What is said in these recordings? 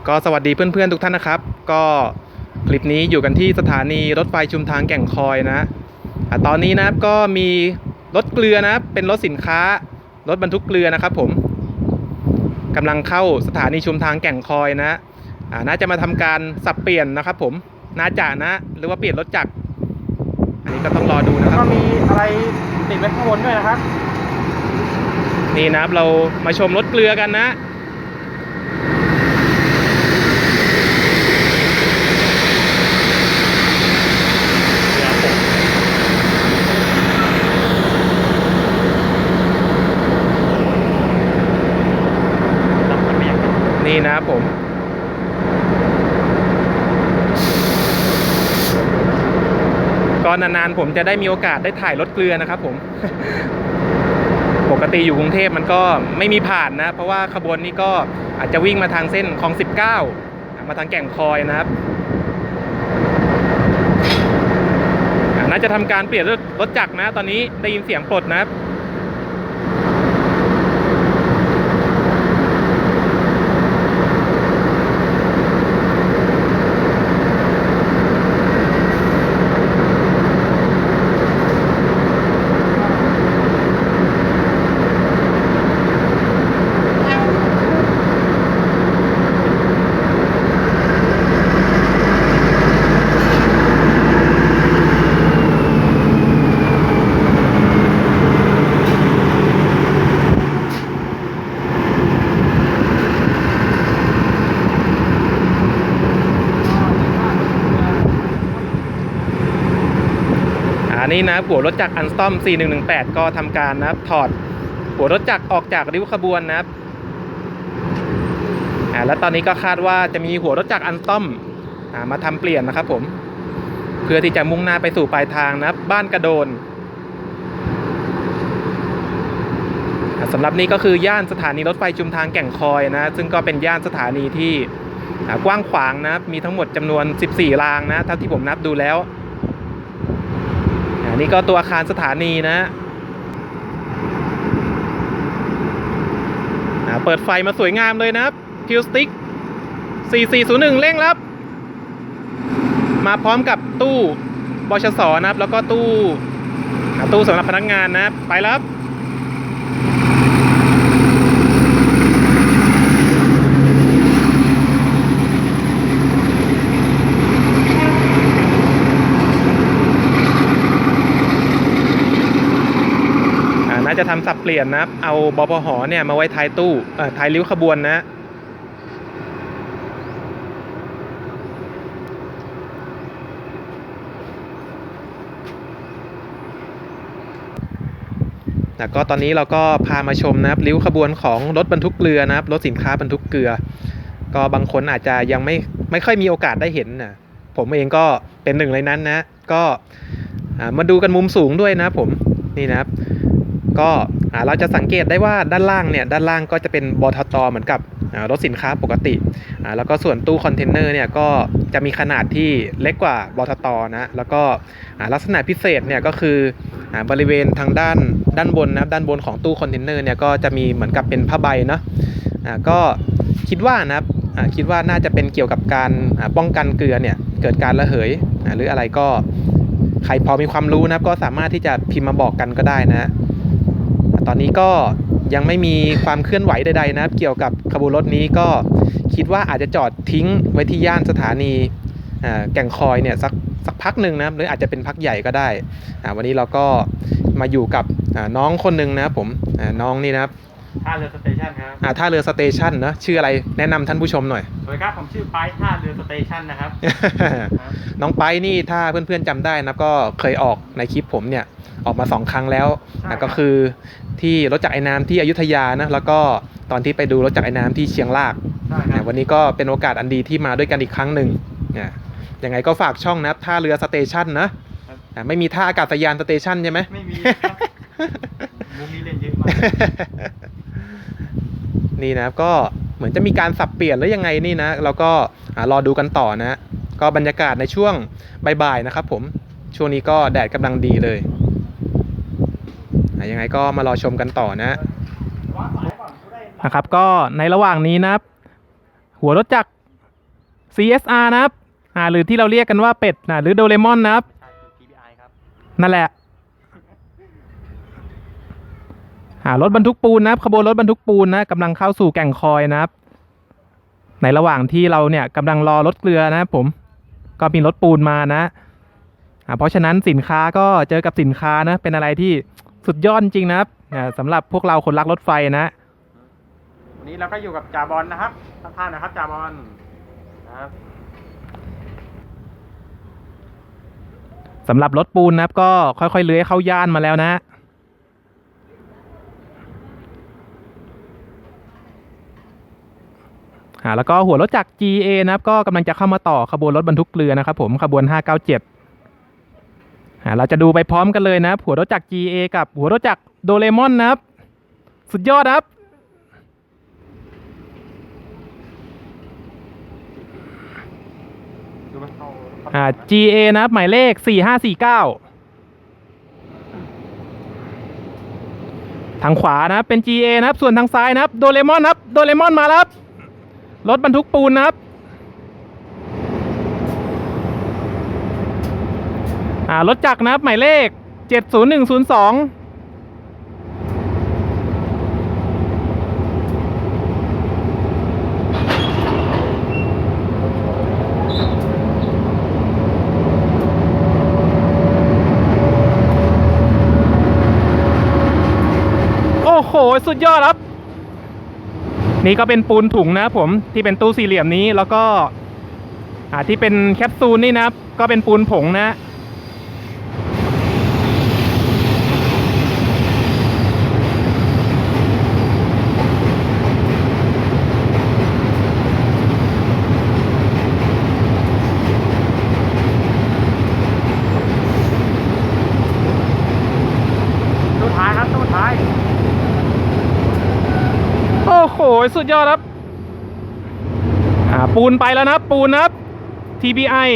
แล้วก็สวัสดีเพื่อนๆทุกท่านนะครับ ก็คลิปนี้อยู่กันที่สถานีรถไฟชุมทางแก่งคอยนะอะตอนนี้นะครับก็มีรถเกลือนะครับเป็นรถสินค้ารถบรรทุกเกลือนะครับ ผมกำลังเข้าสถานีชุมทางแก่งคอยนะอ่าน่าจะมาทำการสับเปลี่ยนนะครับ ผมน่าจะนะ หรือว่าเปลี่ยนรถจักรอันนี้ก็ต้องรอดูแล้นะวคก็รับมีอะไรติดไว้ข้างบนด้วยนะครับ นี่นะครับเรามาชมรถเกลือกันนะ นี่นะครับผม ก็นานๆผมจะได้มีโอกาสได้ถ่ายรถเกลือนะครับผม ปกติอยู่กรุงเทพมันก็ไม่มีผ่านนะ เพราะว่าขบวนนี้ก็อาจจะวิ่งมาทางเส้นคลอง 19 มาทางแก่งคอยนะครับอ่าน่าจะทำการเปลี่ยนรถรถจักรนะ ตอนนี้ได้ยินเสียงปลดนะครับ นนี้นะหัวรถจักรอันสตอม 4118 ก็ทำการนะครับถอดหัวรถจักรออกจากริ้วขบวนนะครับอ่าแล้วตอนนี้ก็คาดว่าจะมีหัวรถจักรอันสตอมอ่ามาทำเปลี่ยนนะครับผมเพื่อที่จะมุ่งหน้าไปสู่ปลายทางนะครับบ้านกระโดนสำหรับนี้ก็คือย่านสถานีรถไฟชุมทางแก่งคอยนะ ซึ่งก็เป็นย่านสถานีที่กว้างขวางนะมีทั้งหมดจำนวน 14 รางนะเท่าที่ผมนับดูแล้ว นี้ก็ตัวอาคารสถานีนะฮะเปิดไฟมาสวยงามเลยนะครับคิวสติ๊ก4401 เร่งรับ มาพร้อมกับตู้บชสนะครับ แล้วก็ตู้ตู้สำหรับพนักงานนะครับ ไปแล้ว ครับอ่าน่าจะทำสับเปลี่ยนนะครับเอาบพหเนี่ยมาไว้ท้ายตู้เอ่อท้ายริ้วขบวนนะแล้วก็ตอนนี้เราก็พามาชมนะครับริ้วขบวนของรถบรรทุกเกลือนะครับรถสินค้าบรรทุกเกลือ ก็บางคนอาจจะยังไม่ไม่ค่อยมีโอกาสได้เห็นนะผมเองก็เป็นหนึ่งในนั้นนะ ก็มาดูกันมุมสูงด้วยนะผมนี่นะครับ ก็เราจะสังเกตได้ว่าด้านล่างเนี่ยด้านล่างก็จะเป็นบทตเหมือนกับรถสินค้าปกติ แล้วก็ส่วนตู้คอนเทนเนอร์เนี่ยก็จะมีขนาดที่เล็กกว่าบทตนะแล้วก็ลักษณะพิเศษเนี่ยก็คืออบริเวณทางด้านด้านบนนะด้านบนของตู้คอนเทนเนอร์เนี่ยก็จะมีเหมือนกับเป็นผ้าใบเนาะก็คิดว่านะครับคิดว่าน่าจะเป็นเกี่ยวกับการป้องกันเกลือเนี่ยเกิดการระเหยหรืออะไรก็ใครพอมีความรู้นะครับก็สามารถที่จะพิมพ์มาบอกกันก็ได้นะ ตอนนี้ก็ยังไม่มีความเคลื่อนไหวใดๆนะครับ เกี่ยวกับขบวนรถนี้ก็คิดว่าอาจจะจอดทิ้งไว้ที่ย่านสถานีอ่าแก่งคอยเนี่ยสักสักพักหนึ่งนะครับหรืออาจจะเป็นพักใหญ่ก็ได้อ่าวันนี้เราก็มาอยู่กับอ่าน้องคนหนึ่งนะครับผมอ่าน้องนี่นะครับท่าเรือสเตชันครับอ่าท่าเรือสเตชันเนอะชื่ออะไรแนะนำท่านผู้ชมหน่อยสวัสดีครับผมชื่อไปท่าเรือสเตชันนะครับ น้องไปนี่ถ้าเพื่อนๆจำได้นะก็เคยออกในคลิปผมเนี่ย ออกมาสองครั้งแล้วใช่นะครับก็คือที่รถจักรไอ้น้ำที่อยุธยานะแล้วก็ตอนที่ไปดูรถจักรไอ้น้ำที่เชียงรากใช่ครันะบวันนี้ก็เป็นโอกาสอันดีที่มาด้วยกันอีกครั้งหนึ่งนะยังไงก็ฝากช่องนะครับท่าเรือสเตชันนะครับอะไม่มีท่าอากาศยานสเตชันใช่ไหมไม่มีครับมุมนี้เล่นเยอะมากนี่นะครับก็เหมือนจะมีการสับเปลี่ยนหรือยังไงนี่นะเราก็อ่ารอดูกันต่อนะ ก็บรรยากาศในช่วงบ่ายๆนะครับผมช่วงนี้ก็แดดกำลังดีเลยอะ ยังไงก็มารอชมกันต่อนะนะครับ ก็ในระหว่างนี้นะครับ หัวรถจักร CSR นะครับอ่าหรือที่เราเรียกกันว่าเป็ดนะหรือโดเรมอนนะครับ นั่นแหละอ่ารถบรรทุกปูนนะครับขบวนรถบรรทุกปูนนะกำลังเข้าสู่แก่งคอยนะครับ ในระหว่างที่เราเนี่ยกำลังรอรถเกลือนะครับผมก็มีรถปูนมานะ เพราะฉะนั้นสินค้าก็เจอกับสินค้านะ เป็นอะไรที่ สุดยอดจริงนะครับอ่าสำหรับพวกเราคนรักรถไฟนะ วันนี้เราก็อยู่กับจ่าบอลนะครับท่านๆนะครับจ่าบอลนะครับ สำหรับรถปูนนะครับก็ค่อยๆ เลื้อยเข้าย่านมาแล้วนะ อ่าแล้วก็หัวรถจักร GA นะครับก็กำลังจะเข้ามาต่อขบวนรถบรรทุกเกลือนะครับผมขบวน 597อ่า เราจะดูไปพร้อมกันเลยนะครับหัวรถจักร GA กับหัวรถจักรโดเรมอนนะครับ สุดยอดครับ อ่า GA นะครับหมายเลข 4549 ทางขวานะครับเป็น GA นะครับ ส่วนทางซ้ายนะครับ โดเรมอนนะครับ โดเรมอนมาแล้วครับรถบรรทุกปูนนะครับ อ่ารถจักรนะครับหมายเลข 70102โอ้โหสุดยอดครับ นี่ก็เป็นปูนถุงนะผมที่เป็นตู้สี่เหลี่ยมนี้แล้วก็ อ่าที่เป็นแคปซูลนี่นะครับ ก็เป็นปูนผงนะ ท้ายครับตู้ท้าย โอ้โห สุดยอดครับ อ่า ปูนไปแล้วนะ ปูนนะครับ TBI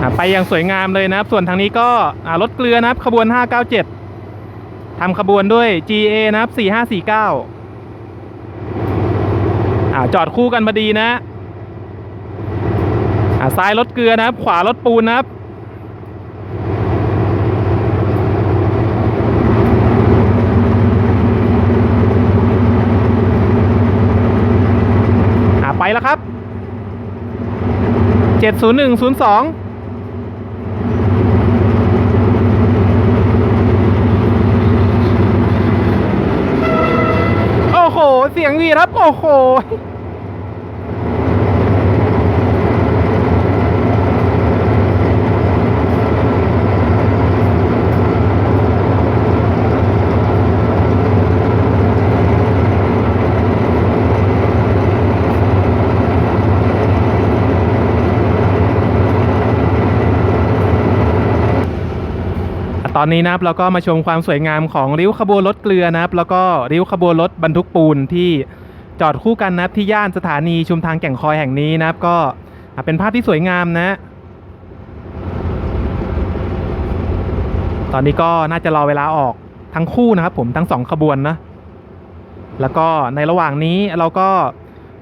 อ่าไปอย่างสวยงามเลยนะครับ ส่วนทางนี้ก็อ่ารถเกลือนะครับ ขบวน 597 ทำขบวนด้วย GA นะครับ 4549อ่าจอดคู่กันพอดีนะอ่าซ้ายรถเกลือนะครับ ขวารถปูนนะครับ อ่าไปแล้วครับ 70102โอ้โห เสียงวีครับ โอ้โห ตอนนี้นะครับเราก็มาชมความสวยงามของริ้วขบวนรถเกลือนะครับ แล้วก็ริ้วขบวนรถบรรทุกปูนที่จอดคู่กันนะครับที่ย่านสถานีชุมทางแก่งคอยแห่งนี้นะครับ ก็เป็นภาพที่สวยงามนะ ตอนนี้ก็น่าจะรอเวลาออกทั้งคู่นะครับ ผมทั้งสองขบวนนะแล้วก็ในระหว่างนี้เราก็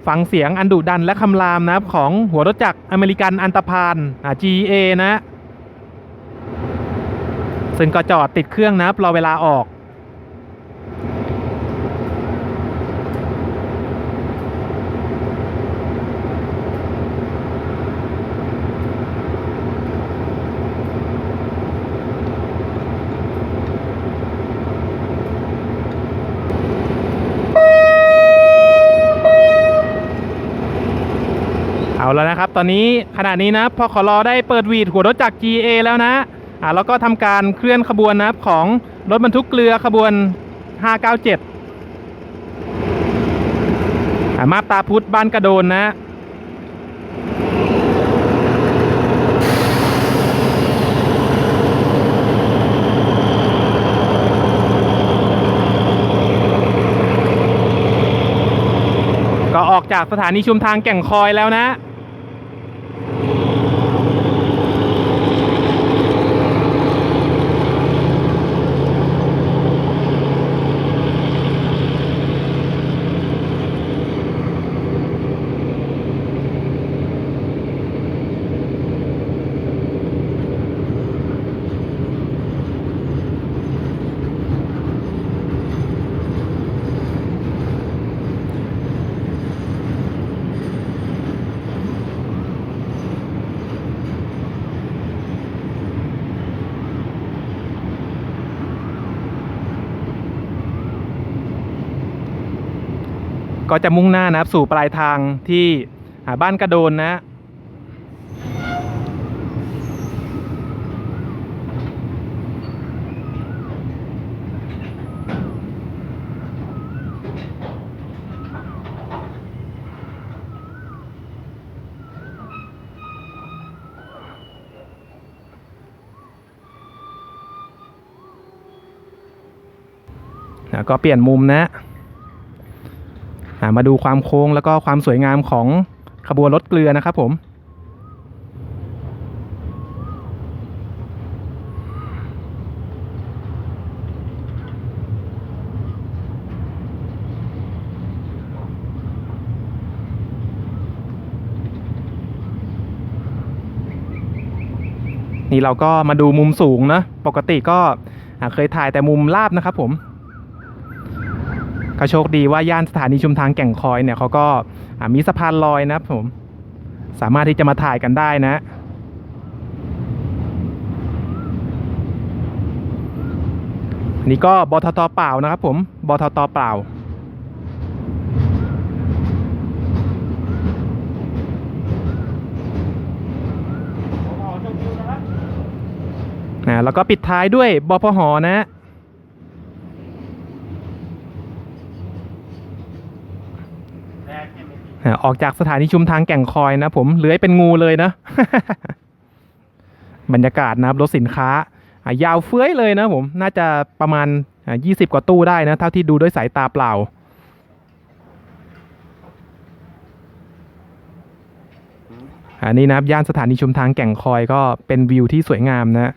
ฟังเสียงอันดุดันและคำรามนะครับของหัวรถจักรอเมริกันอันตพาน GA นะ ซึ่งก็จอดติดเครื่องนะรอเวลาออก เอาแล้วนะครับ ตอนนี้ขณะนี้นะพอขอรอได้เปิดวีดหัวรถจักร GA แล้วนะ อ่าแล้วก็ทำการเคลื่อนขบวนนะครับของรถบรรทุกเกลือขบวน 597อ่ามาตาพุธบ้านกระโดนนะก็ออกจากสถานีชุมทางแก่งคอยแล้วนะ ก็จะมุ่งหน้านะครับสู่ปลายทางที่บ้านกระโดนนะก็เปลี่ยนมุมนะ มาดูความโค้งแล้วก็ความสวยงามของขบวนรถเกลือนะครับผมนี่เราก็มาดูมุมสูงนะ ปกติก็เคยถ่ายแต่มุมลาบนะครับผม ก็โชคดีว่าย่านสถานีชุมทางแก่งคอยเนี่ยเขาก็มีสะพานลอยนะผม สามารถที่จะมาถ่ายกันได้นะนนี้ก็บทตเปล่านะครับผมบทตเปล่า นะครับนะแล้วก็ปิดท้ายด้วยบพหนะ แรกเนี่ยไม่ติด ออกจากสถานีชุมทางแก่งคอยนะผมเลื้อยเป็นงูเลยนะ บรรยากาศนะครับรถสินค้ายาวเฟื้อยเลยนะผมน่าจะประมาณ 20 กว่าตู้ได้นะเท่าที่ดูด้วยสายตาเปล่า อันนี้นะครับย่านสถานีชุมทางแก่งคอยก็เป็นวิวที่สวยงามนะ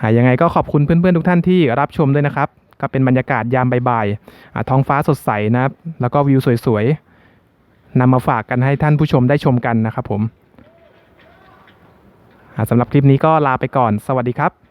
หายังไงก็ขอบคุณเพื่อนๆทุกท่านที่รับชมด้วยนะครับ ก็เป็นบรรยากาศยามบ่ายๆท้องฟ้าสดใสนะครับ แล้วก็วิวสวยๆนำมาฝากกันให้ท่านผู้ชมได้ชมกันนะครับผมสำหรับคลิปนี้ก็ลาไปก่อน สวัสดีครับ